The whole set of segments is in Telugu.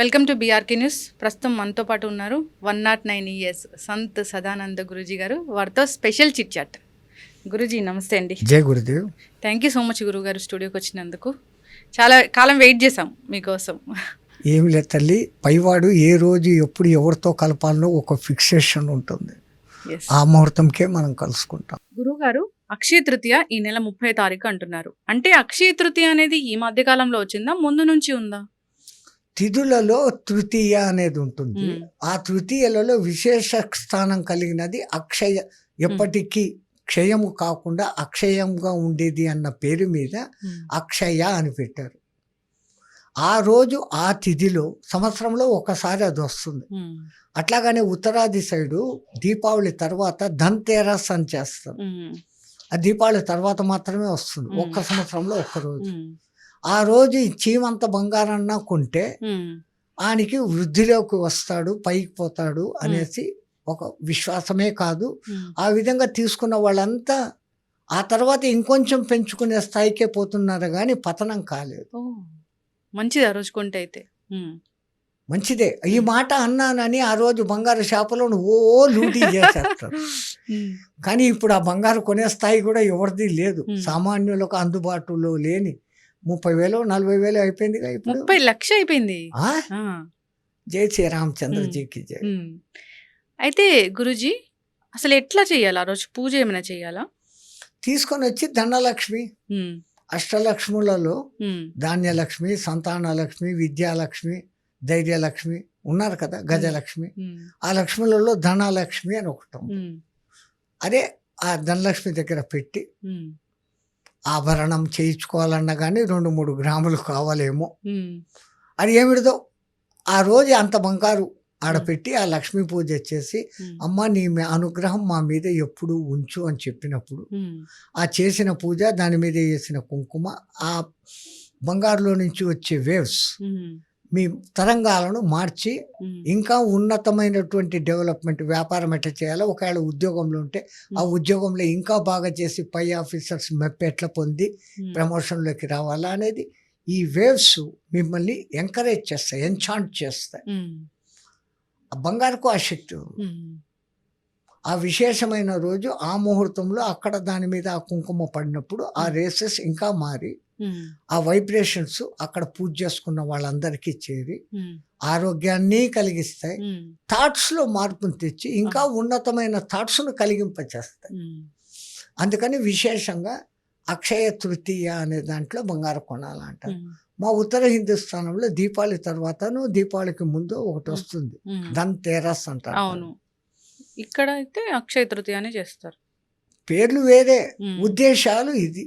Welcome to BRK news. ప్రస్తుతం మనతో పాటు ఉన్నారు one not nine years Sant Sadananda Guruji గారు వారితో స్పెషల్ చిట్ చాట్. గురూజీ నమస్తే అండి. Jai Gurudev. Thank you so much గురువు గారు స్టూడియోకి వచ్చినందుకు. చాలా కాలం వెయిట్ చేసాం మీకోసం. ఏమి లేదు తల్లి పైవాడు ఏ రోజు ఎప్పుడు ఎవరితో కలపాలనో ఒక ఫిక్సేషన్ ఉంటుంది. ఆ ముహూర్తంకే మనం కలుసుకుంటాం. గురువు గారు అక్షయ తృతీయ ఈ నెల ముప్పై తారీఖు అంటున్నారు. అంటే అక్షయ తృతీయ అనేది ఈ మధ్య కాలంలో వచ్చిందా? ముందు నుంచి ఉందా? తిథులలో తృతీయ అనేది ఉంటుంది. ఆ తృతీయలలో విశేష స్థానం కలిగినది అక్షయ ఎప్పటికీ క్షయము కాకుండా అక్షయంగా ఉండేది అన్న పేరు మీద అక్షయ అని పెట్టారు ఆ రోజు ఆ తిథిలో సంవత్సరంలో ఒకసారి అది వస్తుంది. అట్లాగనే ఉత్తరాది సైడు దీపావళి తర్వాత ధన్తేరస్ అని చేస్తారు. ఆ దీపావళి తర్వాత మాత్రమే వస్తుంది. ఒక్క సంవత్సరంలో ఒక్క రోజు. ఆ రోజు చీమంత బంగారన్నా కొంటే. ఆయనకి వృద్ధిలోకి వస్తాడు పైకి పోతాడు అనేసి ఒక విశ్వాసమే కాదు. ఆ విధంగా తీసుకున్న వాళ్ళంతా ఆ తర్వాత ఇంకొంచెం పెంచుకునే స్థాయికే పోతున్నారు కానీ పతనం కాలేదు మంచిది ఆ రోజు కొంటే అయితే. మంచిదే ఈ మాట అన్నానని ఆ రోజు బంగారు షాపులో ఓ లూటీ చేసేస్తారు. కానీ ఇప్పుడు ఆ బంగారు కొనే స్థాయి కూడా ఎవరిది లేదు. సామాన్యులకు అందుబాటులో లేని ముప్పై వేలు నలభై వేలు అయిపోయిందిగా ఇప్పుడు ముప్పై లక్ష అయిపోయింది. జై శ్రీరామచంద్రజీకి జై. అయితే గురుజీ అసలు ఎట్లా చేయాలి ఆ రోజు పూజ ఏమైనా చేయాలా తీసుకొని వచ్చి ధనలక్ష్మి. అష్టలక్ష్ములలో. ధాన్యలక్ష్మి సంతానలక్ష్మి విద్యాలక్ష్మి ధైర్యలక్ష్మి ఉన్నారు కదా గజలక్ష్మి. ఆ లక్ష్ములలో ధనలక్ష్మి అని ఒకటి. అదే ఆ ధనలక్ష్మి దగ్గర పెట్టి. ఆభరణం చేయించుకోవాలన్నా కానీ రెండు మూడు గ్రాములు కావాలేమో. అది ఏమిటిదో ఆ రోజు అంత బంగారు ఆడపెట్టి ఆ లక్ష్మీ పూజ చేసి మ్మ్. అమ్మ నీ అనుగ్రహం మా మీద ఎప్పుడు ఉంచు అని చెప్పినప్పుడు. ఆ చేసిన పూజ దాని మీద వేసిన కుంకుమ ఆ బంగారులో నుంచి వచ్చే వేవ్స్. మీ తరంగాలను మార్చి. ఇంకా ఉన్నతమైనటువంటి డెవలప్మెంట్ వ్యాపారం ఎట్లా చేయాలో ఒకవేళ ఉద్యోగంలో ఉంటే ఆ ఉద్యోగంలో ఇంకా బాగా చేసి పై ఆఫీసర్స్ మెప్పు ఎట్లా పొంది. ప్రమోషన్లోకి రావాలా అనేది ఈ వేవ్స్ మిమ్మల్ని ఎంకరేజ్ చేస్తాయి ఎన్చాంట్ చేస్తాయి. ఆ బంగారుకు ఆ శక్తి. ఆ విశేషమైన రోజు ఆ ముహూర్తంలో అక్కడ దాని మీద ఆ కుంకుమ పడినప్పుడు ఆ రేసెస్ ఇంకా మారి. ఆ వైబ్రేషన్స్ అక్కడ పూజ చేసుకున్న వాళ్ళందరికీ చేరి. ఆరోగ్యాన్ని కలిగిస్తాయి. థాట్స్లో మార్పును తెచ్చి ఇంకా ఉన్నతమైన థాట్స్ను కలిగింపచేస్తాయి. అందుకని విశేషంగా అక్షయ తృతీయ అనే దాంట్లో బంగారు కొనాలంటారు మ్మ్. మా ఉత్తర హిందుస్థానంలో దీపావళి తర్వాతను దీపావళికి ముందు ఒకటి వస్తుంది. ధన్ తేరస్ అంటారు అవును ఇక్కడ అయితే అక్షయ తృతీయ చేస్తారు పేర్లు వేరే. ఉద్దేశాలు ఇది.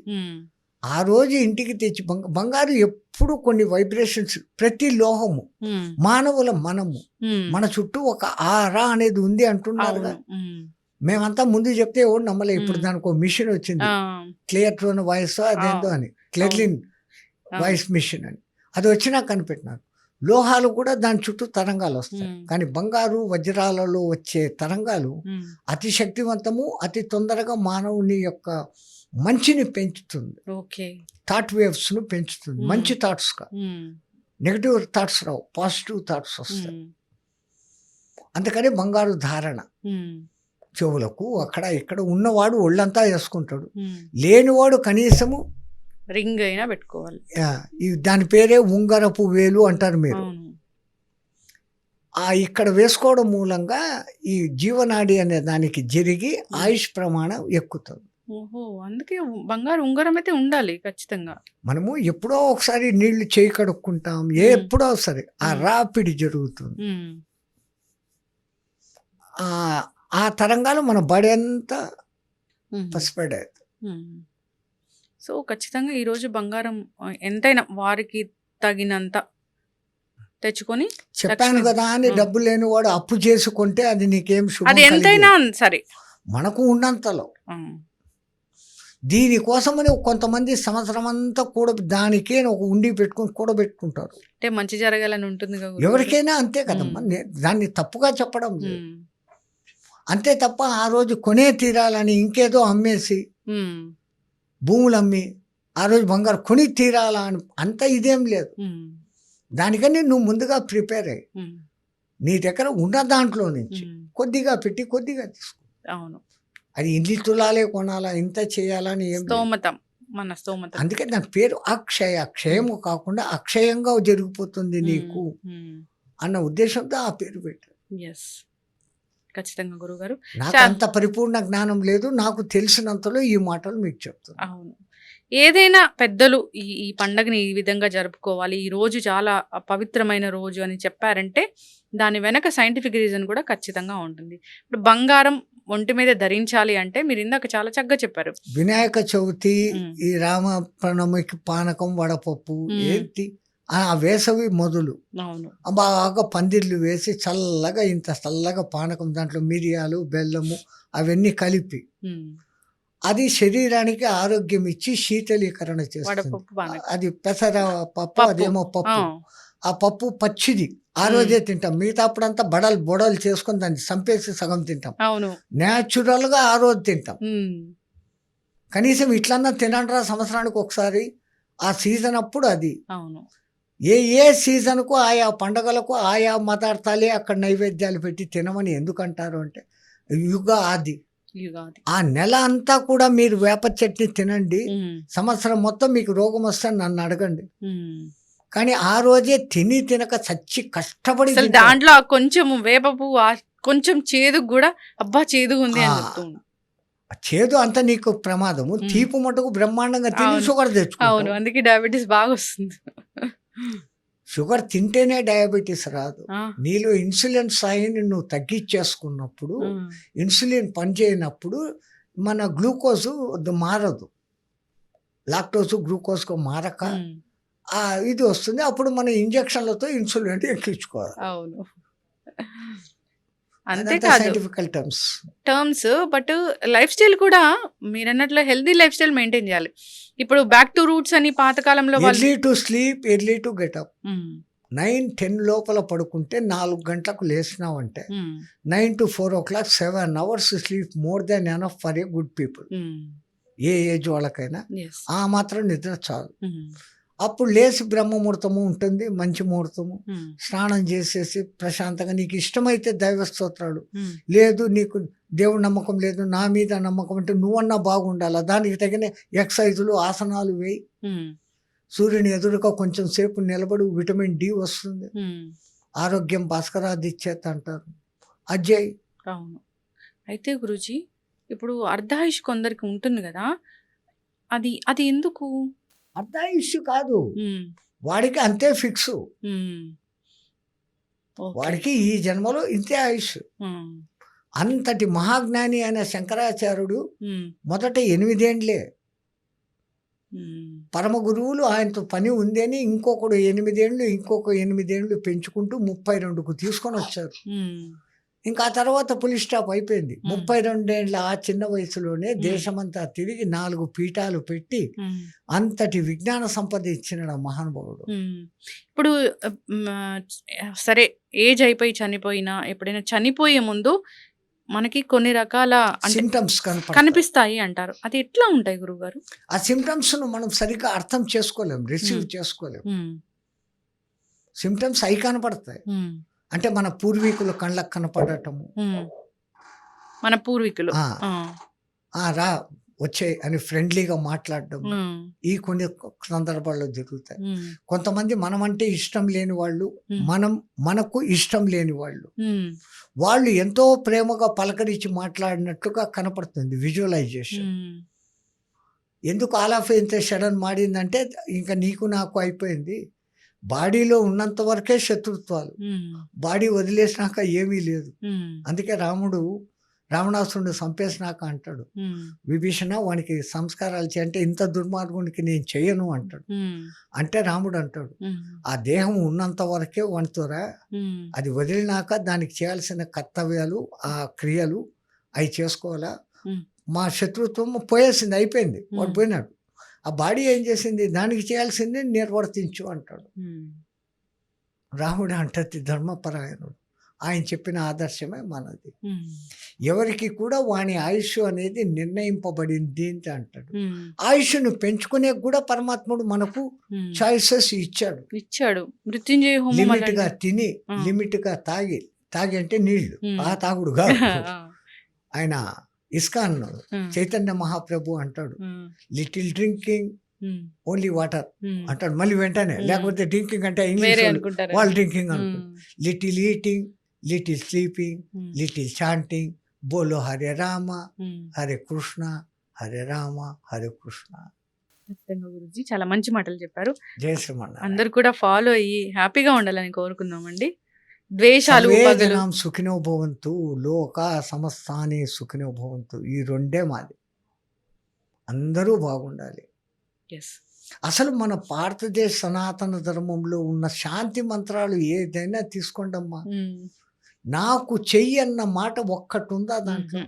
ఆ రోజు ఇంటికి తెచ్చి బంగ బంగారు ఎప్పుడు కొన్ని వైబ్రేషన్స్ ప్రతి లోహము. మానవుల మనము. మన చుట్టూ ఒక ఆరా అనేది ఉంది అంటున్నారు. మేమంతా ముందు చెప్తే ఎవరు నమ్మలే ఇప్పుడు. దానికి ఒక మిషన్ వచ్చింది. క్లియర్ వాయిస్ అదేందో. అని క్లెర్లిన్ ఆ. వాయిస్ మిషన్ అని అది వచ్చినా కనిపెట్టినారు లోహాలు కూడా దాని చుట్టూ తరంగాలు వస్తాయి. కానీ బంగారు వజ్రాలలో వచ్చే తరంగాలు. అతి శక్తివంతము అతి తొందరగా మానవుని యొక్క మంచిని పెంచుతుంది. ఓకే. థాట్ వేవ్స్ను పెంచుతుంది. మంచి థాట్స్గా. నెగిటివ్ థాట్స్ రావు. పాజిటివ్ థాట్స్ వస్తాయి. అందుకని బంగారు ధారణ. చెవులకు అక్కడ ఇక్కడ ఉన్నవాడు ఒళ్ళంతా వేసుకుంటాడు. లేనివాడు కనీసము రింగ్ అయినా పెట్టుకోవాలి. దాని పేరే ఉంగరపు వేలు అంటారు మీరు. ఆ ఇక్కడ వేసుకోవడం మూలంగా ఈ జీవనాడి అనే దానికి జరిగి ఆయుష్ ప్రమాణం ఎక్కుతుంది. ఓహో అందుకే బంగారు ఉంగరం అయితే ఉండాలి ఖచ్చితంగా మనము ఎప్పుడో ఒకసారి నీళ్ళు చేయి కడుక్కుంటాం. ఎప్పుడో సరే ఆ. రాపిడి జరుగుతుంది. ఆ తరంగాలు మన బడి అంతా. పసిపడేది. సో ఖచ్చితంగా ఈరోజు బంగారం ఎంతైనా వారికి తగినంత తెచ్చుకొని చెప్పాను. కదా అని. డబ్బు లేనివాడు అప్పు చేసుకుంటే అది నీకేం అది ఎంతైనా. సరే మనకు ఉన్నంతలో. దీనికోసమని కొంతమంది సంవత్సరం అంతా కూడా దానికే ఒక ఉండి పెట్టుకుని కూడబెట్టుకుంటారు అంటే మంచి జరగాలని ఉంటుంది. ఎవరికైనా అంతే కదమ్మా దాన్ని తప్పుగా చెప్పడం లేదు. అంతే తప్ప ఆ రోజు కొనే తీరాలని ఇంకేదో అమ్మేసి మ్మ్. భూములు అమ్మి ఆ రోజు బంగారు కొని తీరాలా అని అంత ఇదేం లేదు. దానికని నువ్వు ముందుగా ప్రిపేర్ అయ్యి నీ దగ్గర ఉన్న దాంట్లో నుంచి కొద్దిగా పెట్టి కొద్దిగా తీసుకో అవును అది ఇన్ని తులాలే కొనాలా? ఇంత చేయాలని ఏం. స్తోమతం. మన స్తోమతం. అందుకే దాని పేరు అక్షయ. క్షయము కాకుండా అక్షయంగా జరిగిపోతుంది నీకు అన్న ఉద్దేశంతో ఆ పేరు పెట్టారు ఎస్ ఖచ్చితంగా గురుగారు నాకు అంత పరిపూర్ణ జ్ఞానం లేదు. నాకు తెలిసినంతలో ఈ మాటలు మీకు చెప్తాను అవును. ఏదైనా పెద్దలు ఈ ఈ పండగని ఈ విధంగా జరుపుకోవాలి. ఈ రోజు చాలా పవిత్రమైన రోజు అని చెప్పారంటే దాని వెనక సైంటిఫిక్ రీజన్ కూడా ఖచ్చితంగా ఉంటుంది. ఇప్పుడు బంగారం ఒంటి మీద ధరించాలి అంటే మీరు ఇందాక చాలా చక్కగా చెప్పారు. వినాయక చవితి. ఈ రామ ప్రణమికి పానకం వడపప్పు. ఏంటి? ఆ వేసవి మొదలు. బాగా పందిర్లు వేసి చల్లగా ఇంత చల్లగా పానకం దాంట్లో మిరియాలు బెల్లము అవన్నీ కలిపి. అది శరీరానికి ఆరోగ్యం ఇచ్చి శీతలీకరణ చేస్తుంది. అది పెసర పప్పు. అదేమో పప్పు. ఆ పప్పు పచ్చిది. ఆ. రోజే తింటాం. మిగతా అప్పుడంతా బడలు బొడలు చేసుకొని దాన్ని చంపేసి సగం తింటాం. అవును. న్యాచురల్గా ఆ రోజు తింటాం. కనీసం ఇట్లన్నా తినండిరా సంవత్సరానికి ఒకసారి. ఆ సీజన్ అప్పుడు అది. అవును. ఏ ఏ సీజన్కు ఆయా పండగలకు ఆయా పదార్థాలే అక్కడ నైవేద్యాలు పెట్టి తినమని ఎందుకంటారు అంటే యుగ ఆది యుగాది. ఆ నెల అంతా కూడా మీరు వేప చట్నీ తినండి. సంవత్సరం మొత్తం మీకు రోగం వస్తే నన్ను అడగండి. కానీ ఆ రోజే తిని తినక చచ్చి కష్టపడి. దాంట్లో కొంచెం వేప పువ్వు ఆ కొంచెం చేదు కూడా అబ్బా చేదు ఉంది అని. చేదు అంత నీకు ప్రమాదము. తీపు మటుకు బ్రహ్మాండంగా తిని. షుగర్ అవును తెచ్చుకో అందుకే డయాబెటీస్ బాగా వస్తుంది షుగర్ తింటేనే డయాబెటీస్ రాదు. నీలో ఇన్సులిన్ స్థాయిని నువ్వు తగ్గించేసుకున్నప్పుడు ఇన్సులిన్ పనిచేయనప్పుడు మన గ్లూకోజ్ మారదు. లాక్టోజ్ గ్లూకోజ్కు మారక ఇది వస్తుంది. అప్పుడు మన ఇంజక్షన్లతో ఇన్సులిన్ ఎక్కించుకోవాలి. అవును. Scientifical terms terms but lifestyle కూడా మీరు అన్నట్లు హెల్దీ లైఫ్ స్టైల్ మెయింటైన్ చేయాలి. ఇప్పుడు బ్యాక్ టు రూట్స్ అని పాతకాలంలో early to sleep early to get up nine ten లోపల పడుకుంటే నాలుగు గంటలకు లేచినావంటే ఉమ్, nine to four o'clock seven hours sleep more then enough for a good people a age వాళ్ళకైనా ఆ మాత్రం నిద్ర చాలు. అప్పుడు లేచి బ్రహ్మ ముహూర్తము ఉంటుంది మంచి ముహూర్తము. స్నానం చేసేసి ప్రశాంతంగా నీకు ఇష్టమైతే దైవ స్తోత్రాలు. లేదు నీకు దేవుడు నమ్మకం లేదు నా మీద నమ్మకం అంటే నువ్వన్నా బాగుండాలా? దానికి తగిన ఎక్సర్సైజులు ఆసనాలు వేయి. సూర్యుని ఎదురుగా కొంచెం సేపు నిలబడి విటమిన్ డి వస్తుంది. ఆరోగ్యం భాస్కరాది ఇచ్చేత అంటారు. అజయ్. అవును. అయితే గురుజీ ఇప్పుడు అర్ధాయుష్ కొందరికి ఉంటుంది కదా అది అది ఎందుకు? అర్ధాయుష్యు కాదు. ఉమ్, వాడికి అంతే ఫిక్స్. వాడికి ఈ జన్మలో ఇంతే ఆయుష్. అంతటి మహాజ్ఞాని అయిన శంకరాచార్యుడు మొదట ఎనిమిదేండ్లే. పరమ గురువులు ఆయనతో పని ఉందని ఇంకొకడు ఎనిమిదేండ్లు ఇంకొక ఎనిమిదేండ్లు పెంచుకుంటూ ముప్పై రెండుకు తీసుకొని వచ్చారు. ఇంకా ఆ తర్వాత పులి స్టాప్ అయిపోయింది. ముప్పై రెండేళ్ళ ఆ చిన్న వయసులోనే దేశమంతా తిరిగి నాలుగు పీఠాలు పెట్టి అంతటి విజ్ఞాన సంపద ఇచ్చిన మహానుభావుడు. ఇప్పుడు సరే ఏజ్ అయిపోయి చనిపోయినా ఎప్పుడైనా చనిపోయే ముందు మనకి కొన్ని రకాల సిమ్టమ్స్ కనిపిస్తాయి అంటారు. అది ఎట్లా ఉంటాయి గురుగారు ఆ సిమ్టమ్స్ను మనం సరిగ్గా అర్థం చేసుకోలేం రిసీవ్. చేసుకోలేం. సిమ్టమ్స్ అవి కనపడతాయి. అంటే మన పూర్వీకులు కళ్ళకు కనపడటము. మన పూర్వీకులు. రా వచ్చే అని ఫ్రెండ్లీగా మాట్లాడడం. ఈ కొన్ని సందర్భాల్లో జరుగుతాయి. కొంతమంది మనం అంటే ఇష్టం లేని వాళ్ళు మనం మనకు ఇష్టం లేని వాళ్ళు. వాళ్ళు ఎంతో ప్రేమగా పలకరించి మాట్లాడినట్లుగా కనపడుతుంది విజువలైజేషన్. ఎందుకు ఆల్ ఆఫ్ ఇంత సడన్ మాడిందంటే ఇంకా నీకు నాకు అయిపోయింది. బాడీలో ఉన్నంత వరకే శత్రుత్వాలు. బాడీ వదిలేసినాక ఏమీ లేదు. అందుకే రాముడు రావణాసురుడు చంపేసినాక అంటాడు విభీషణ వానికి సంస్కారాలు చేయ అంటే ఇంత దుర్మార్గునికి నేను చెయ్యను అంటాడు. అంటే రాముడు అంటాడు ఆ దేహం ఉన్నంత వరకే వంతురా అది వదిలినాక దానికి చేయాల్సిన కర్తవ్యాలు ఆ క్రియలు అవి చేసుకోవాలా. మా శత్రుత్వం పోయేసింది అయిపోయింది వాడు. పోయినాడు. ఆ బాడీ ఏం చేసింది? దానికి చేయాల్సింది నిర్వర్తించు అంటాడు. రాముడు అంటది ధర్మపరాయణుడు. ఆయన చెప్పిన ఆదర్శమే మనది. ఎవరికి కూడా వాని ఆయుష్ అనేది నిర్ణయింపబడింది అని అంటాడు. ఆయుష్ను పెంచుకునే కూడా పరమాత్ముడు మనకు. చాయిసెస్ ఇచ్చాడు. ఇచ్చాడు. మృత్యుంజయ హోమం లిమిట్గా అలాంటి- తిని ఆ. లిమిట్గా తాగి తాగి అంటే నీళ్ళు. ఆ తాగుడు కాదు. ఆయన ఇస్కాన్ చైతన్య మహాప్రభు అంటాడు. Little drinking only water. అంటాడు. మళ్ళీ వెంటనే. లేకపోతే డ్రింకింగ్ అంటే ఇంగ్లీష్ వాళ్ళు డ్రింకింగ్ అనుకుంటారు. Little eating little sleeping little chanting బోలో హరే రామ. హరే కృష్ణ హరే రామ హరే కృష్ణ. గురుజీ చాలా మంచి మాటలు చెప్పారు. జయ శ్రీమన్నారాయణ. అందరు కూడా ఫాలో అయ్యి హ్యాపీగా ఉండాలని కోరుకుందామండి. ద్వేషాలు జనాం సుఖినో భవంతు లోక సమస్తాని సుఖినో భవంతు. ఈ రెండే మాది. అందరూ బాగుండాలి. అసలు మన భారతదేశ సనాతన ధర్మంలో ఉన్న శాంతి మంత్రాలు ఏదైనా తీసుకోండమ్మా. నాకు చెయ్యి అన్న మాట ఒక్కటి ఉందా దాంట్లో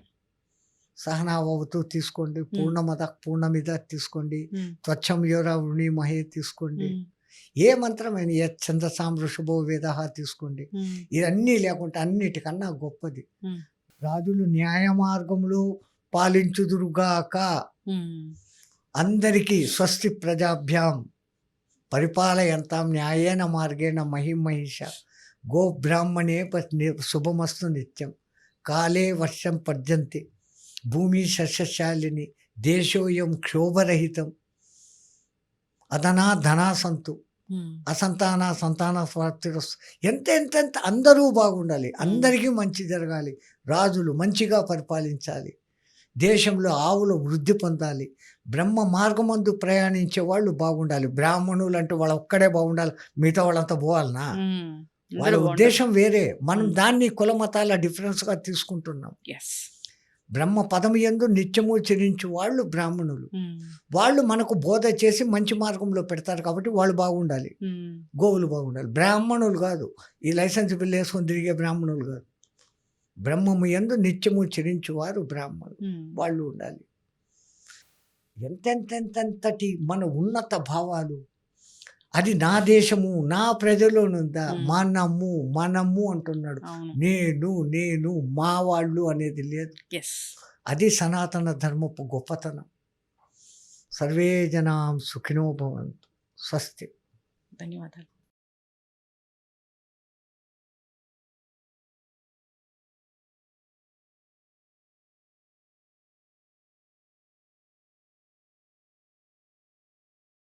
సహనావతు తీసుకోండి పూర్ణమద పూర్ణమిద తీసుకోండి త్వచ్చం యోరా వృణిమహే తీసుకోండి. ఏ మంత్రమైన ఏ ఛందసాం ఋషభో వేద తీసుకోండి ఇవన్నీ లేకుంటే అన్నిటికన్నా గొప్పది. రాజులు న్యాయ మార్గంలో పాలించుదురుగాక అందరికీ స్వస్తి ప్రజాభ్యాం. పరిపాలయంతాం న్యాయేన మార్గేణ మహిమహిష. గో బ్రాహ్మణే శుభమస్తు నిత్యం. కాలే వర్షం పర్జంతి. భూమి సస్యశాలిని దేశోయం క్షోభరహితం. అదనా ధనా సంతు. అసంతాన సంతాన స్వార్థిరస్తు ఎంత ఎంత ఎంత అందరూ బాగుండాలి. అందరికీ మంచి జరగాలి. రాజులు మంచిగా పరిపాలించాలి. దేశంలో ఆవులు వృద్ధి పొందాలి. బ్రహ్మ మార్గమందు ప్రయాణించే వాళ్ళు బాగుండాలి. బ్రాహ్మణులు అంటే వాళ్ళు ఒక్కడే బాగుండాలి. మిగతా వాళ్ళంతా పోవాలనా? వాళ్ళ ఉద్దేశం వేరే. మనం. దాన్ని కుల మతాల డిఫరెన్స్గా తీసుకుంటున్నాం. ఎస్ బ్రహ్మ పదం ఎందు నిత్యము చెరించు వాళ్ళు బ్రాహ్మణులు. వాళ్ళు మనకు బోధ చేసి మంచి మార్గంలో పెడతారు కాబట్టి వాళ్ళు బాగుండాలి. గోవులు బాగుండాలి. బ్రాహ్మణులు కాదు. ఈ లైసెన్స్ బిల్లు వేసుకొని తిరిగే బ్రాహ్మణులు కాదు. బ్రహ్మము ఎందు నిత్యము చెరించువారు బ్రాహ్మణులు. వాళ్ళు ఉండాలి. ఎంతెంతెంతటి మన ఉన్నత భావాలు అది నా దేశము నా ప్రజలోనుందా Hmm. మనము మనము అంటున్నాడు. నేను నేను మా వాళ్ళు అనేది లేదు. అది సనాతన ధర్మపు గొప్పతనం. సర్వే జనాం సుఖినో భవంతు. స్వస్తి. ధన్యవాదాలు.